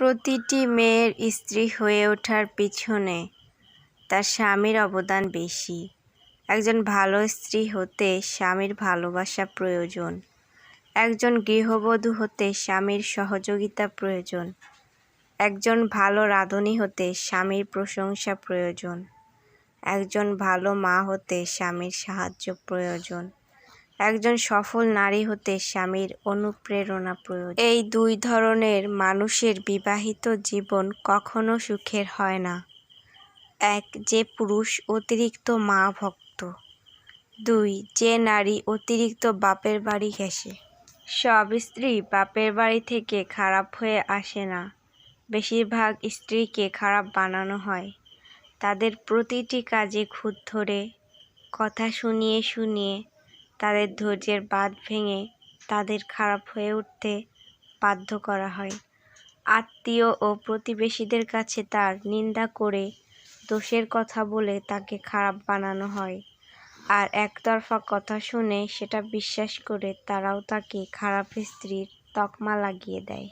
প্রতিটি মেয়ের স্ত্রী হয়ে ওঠার পিছনে তার স্বামীর অবদান বেশি। একজন ভালো স্ত্রী হতে স্বামীর ভালোবাসা প্রয়োজন। একজন গৃহবধূ হতে স্বামীর সহযোগিতা প্রয়োজন। একজন ভালো রাঁধুনি হতে স্বামীর প্রশংসা প্রয়োজন। একজন ভালো মা হতে স্বামীর সাহায্য প্রয়োজন। একজন সফল নারী হতে স্বামীর অনুপ্রেরণা প্রয়োজন। এই দুই ধরনের মানুষের বিবাহিত জীবন কখনো সুখের হয় না। এক, যে পুরুষ অতিরিক্ত মা ভক্ত। দুই, যে নারী অতিরিক্ত বাপের বাড়ি ঘেঁষে। সব স্ত্রী বাপের বাড়ি থেকে খারাপ হয়ে আসে না। বেশিরভাগ স্ত্রীকে খারাপ বানানো হয়। তাদের প্রতিটি কাজে খুঁত ধরে, কথা শুনিয়ে শুনিয়ে তাদের ধৈর্যের বাঁধ ভেঙে তাদের খারাপ হয়ে উঠতে বাধ্য করা হয়। আত্মীয় ও প্রতিবেশীদের কাছে তার নিন্দা করে দোষের কথা বলে তাকে খারাপ বানানো হয়। আর একতরফা কথা শুনে সেটা বিশ্বাস করে তারাও তাকে খারাপ স্ত্রীর তকমা লাগিয়ে দেয়।